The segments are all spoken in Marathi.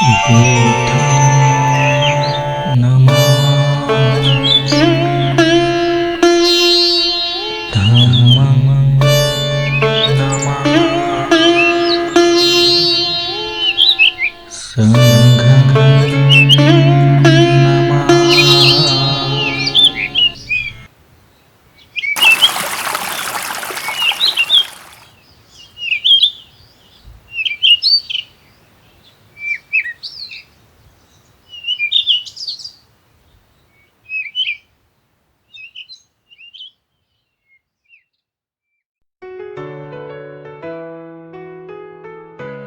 嗯 거,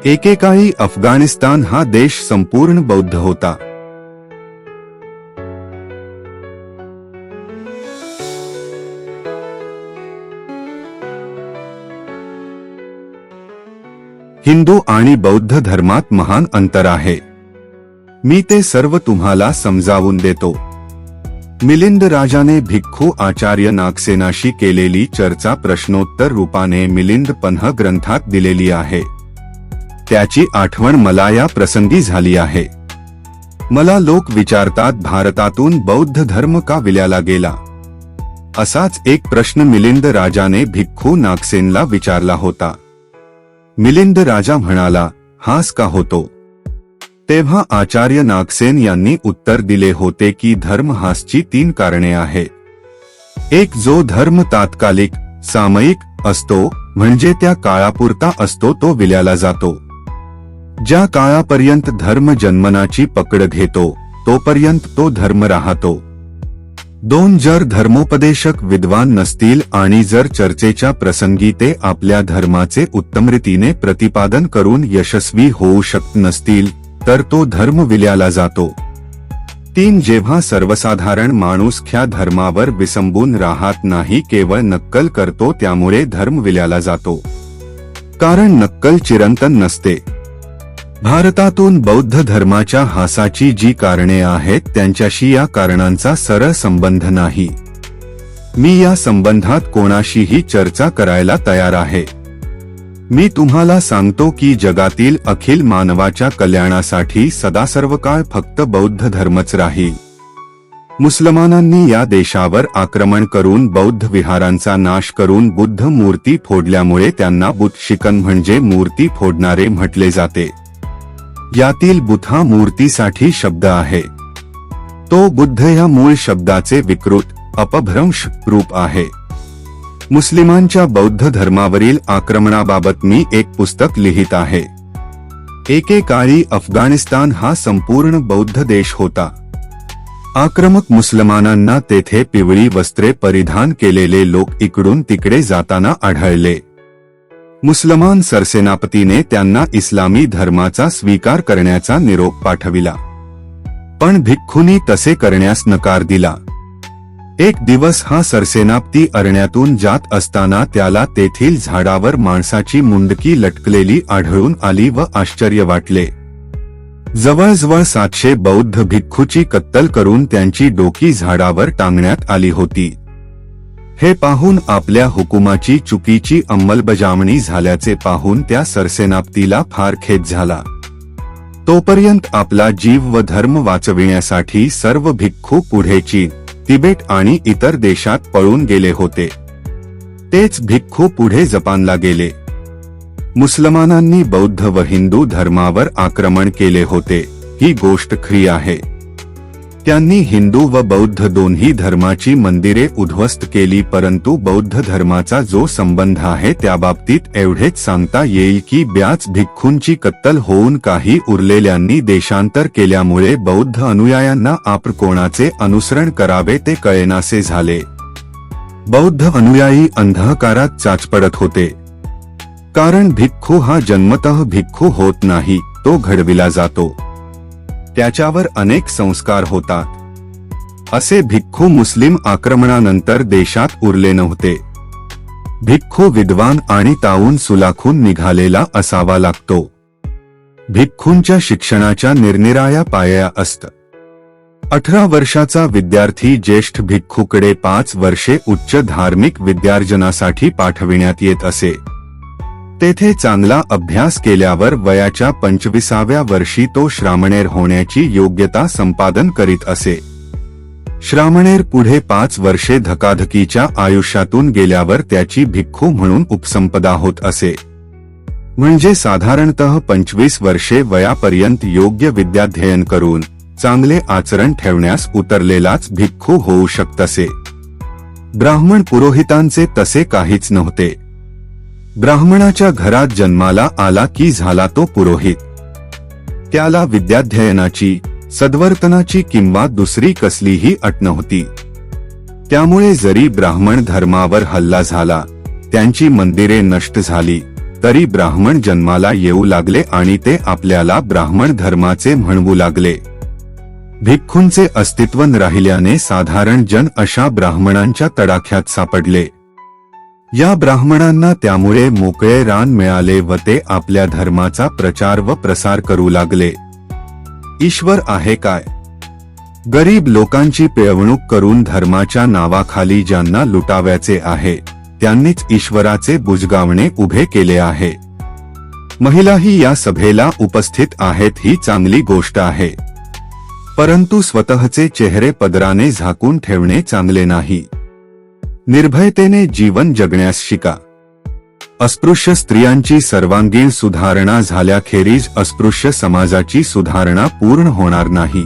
एकेकाळी अफगाणिस्तान हा देश संपूर्ण बौद्ध होता. हिंदू आणि बौद्ध धर्मात महान अंतर आहे. मी ते सर्व तुम्हाला समजावून देतो. मिलिंद राजाने भिक्खू आचार्य नागसेनाशी केलेली चर्चा प्रश्नोत्तर रूपाने मिलिंद पन्ह ग्रंथात दिलेली आहे. त्याची आठवण मला या प्रसंगी झाली आहे. मला लोक विचारतात भारतातून बौद्ध धर्म का विल्याला गेला? असाच एक प्रश्न मिलिंद राजाने भिक्खू नागसेनला विचारला होता. मिलिंद राजा म्हणाला हास का होतो? तेव्हा आचार्य नागसेन यांनी उत्तर दिले होते की धर्म हासची तीन कारणे आहेत. एक जो धर्म तात्कालिक सामयिक असतो म्हणजे त्या काळापुरता असतो तो विल्याला जातो. ज्या काळापर्यंत धर्म जन्मनाची पकड घेतो तोपर्यंत तो धर्म राहतो. दोन जर धर्मोपदेशक विद्वान नसतील आणि जर चर्चेच्या प्रसंगी ते आपल्या धर्माचे उत्तम रीतीने प्रतिपादन करून यशस्वी होऊ शकत नसतील तर तो धर्म विल्याला जातो. तीन जेव्हा सर्वसाधारण माणूस ख्या धर्मावर विसंबून राहत नाही केवळ नक्कल करतो त्यामुळे धर्म विल्याला जातो. कारण नक्कल चिरंतन नसते. भारतातून बौद्ध धर्माच्या हासाची जी कारणे आहेत त्यांच्याशी या कारणांचा सरळ संबंध नाही. मी या संबंधात कोणाशीही चर्चा करायला तयार आहे. मी तुम्हाला सांगतो की जगातील अखिल मानवाच्या कल्याणासाठी सदासर्वकाळ फक्त बौद्ध धर्मच राहील. मुसलमानांनी या देशावर आक्रमण करून बौद्ध विहारांचा नाश करून बुद्ध मूर्ती फोडल्यामुळे त्यांना बुद्ध शिकन म्हणजे मूर्ती फोडणारे म्हटले जाते. यातील बुथा मूर्तीसाठी शब्द आहे. तो बुद्ध या मूळ शब्दाचे विकृत अपभ्रंश रूप आहे. मुस्लिमांच्या बौद्ध धर्मावरील आक्रमणाबाबत मी एक पुस्तक लिहित आहे. एकेकाळी अफगाणिस्तान हा संपूर्ण बौद्ध देश होता. आक्रमक मुसलमानांना तेथे पिवळी वस्त्रे परिधान केलेले लोक इकडून तिकडे जाताना आढळले. मुसलमान सरसेनापतीने त्यांना इस्लामी धर्माचा स्वीकार करण्याचा निरोप पाठविला. पण भिक्खूनी तसे करण्यास नकार दिला. एक दिवस हा सरसेनापती अरण्यातून जात असताना त्याला तेथील झाडावर माणसाची मुंडकी लटकलेली आढळून आली व आश्चर्य वाटले. जवळजवळ सातशे बौद्ध भिक्खूची कत्तल करून त्यांची डोकी झाडावर टांगण्यात आली होती. हे पाहून आपल्या हुकुमाची चुकीची अंमलबजावणी झाल्याचे पाहून त्या सरसेनाप्तीला फार खेद झाला. तोपर्यंत आपला जीव व धर्म वाचविण्यासाठी सर्व भिक्खू पुढे चीन तिबेट आणि इतर देशात पळून गेले होते. तेच भिक्खू पुढे जपानला गेले. मुसलमानांनी बौद्ध व हिंदू धर्मावर आक्रमण केले होते. ही गोष्ट खरी आहे. त्यांनी हिंदू व बौद्ध दोन्ही धर्माची मंदिरे उद्ध्वस्त केली परंतु बौद्ध धर्माचा जो संबंध आहे त्याबाबतीत एवढेच सांगता येईल की ब्याच भिक्खूंची कत्तल होऊन काही उरलेल्यांनी देशांतर केल्यामुळे बौद्ध अनुयायांना आपण कोणाचे अनुसरण करावे ते कळेनासे झाले. बौद्ध अनुयायी अंधकारात चाचपडत होते. कारण भिक्खू हा जन्मतः भिक्खू होत नाही तो घडविला जातो. त्याच्यावर अनेक संस्कार होतात. असे भिक्खू मुस्लिम आक्रमणानंतर देशात उरले नव्हते. भिक्खू विद्वान आणि ताऊन सुलाखून निघालेला असावा लागतो. भिक्खूंच्या शिक्षणाच्या निरनिराया पाया असत. अठरा वर्षाचा विद्यार्थी ज्येष्ठ भिक्खूकडे पाच वर्षे उच्च धार्मिक विद्यार्जनासाठी पाठविण्यात येत असे. तेथे चांगला अभ्यास केल्यावर वयाच्या पंचविसाव्या वर्षी तो श्रामणेर होण्याची योग्यता संपादन करीत असे. श्रामणेर पुढे पाच वर्षे धकाधकीच्या आयुष्यातून गेल्यावर त्याची भिक्खू म्हणून उपसंपदा होत असे. म्हणजे साधारणतः पंचवीस वर्षे वयापर्यंत योग्य विद्याध्ययन करून चांगले आचरण ठेवण्यास उतरलेलाच भिक्खू होऊ शकतसे. ब्राह्मण पुरोहितांचे तसे काहीच नव्हते. ब्राह्मणाच्या घरात जन्माला आला की झाला तो पुरोहित. त्याला विद्याध्ययनाची सद्वर्तनाची किंवा दुसरी कसलीही अट नव्हती. त्यामुळे जरी ब्राह्मण धर्मावर हल्ला झाला त्यांची मंदिरे नष्ट झाली तरी ब्राह्मण जन्माला येऊ लागले आणि ते आपल्याला ब्राह्मण धर्माचे म्हणवू लागले. भिक्खूंचे अस्तित्व राहिल्याने साधारण जन अशा ब्राह्मणांच्या तडाख्यात सापडले. या ब्राह्मणांना त्यामुळे मोकळे रान मिळाले व ते आपल्या धर्माचा प्रचार व प्रसार करू लागले. ईश्वर आहे काय? गरीब लोकांची पिळवणूक करून धर्माच्या नावाखाली ज्यांना लुटाव्याचे आहे त्यांनीच ईश्वराचे बुजगावणे उभे केले आहे. महिलाही या सभेला उपस्थित आहेत ही चांगली गोष्ट आहे. परंतु स्वतःचे चेहरे पदराने झाकून ठेवणे चांगले नाही. निर्भयतेने जीवन जगण्यास शिका. अस्पृश्य स्त्रियांची सर्वांगीण सुधारणा झाल्याखेरीज अस्पृश्य समाजाची सुधारणा पूर्ण होणार नाही.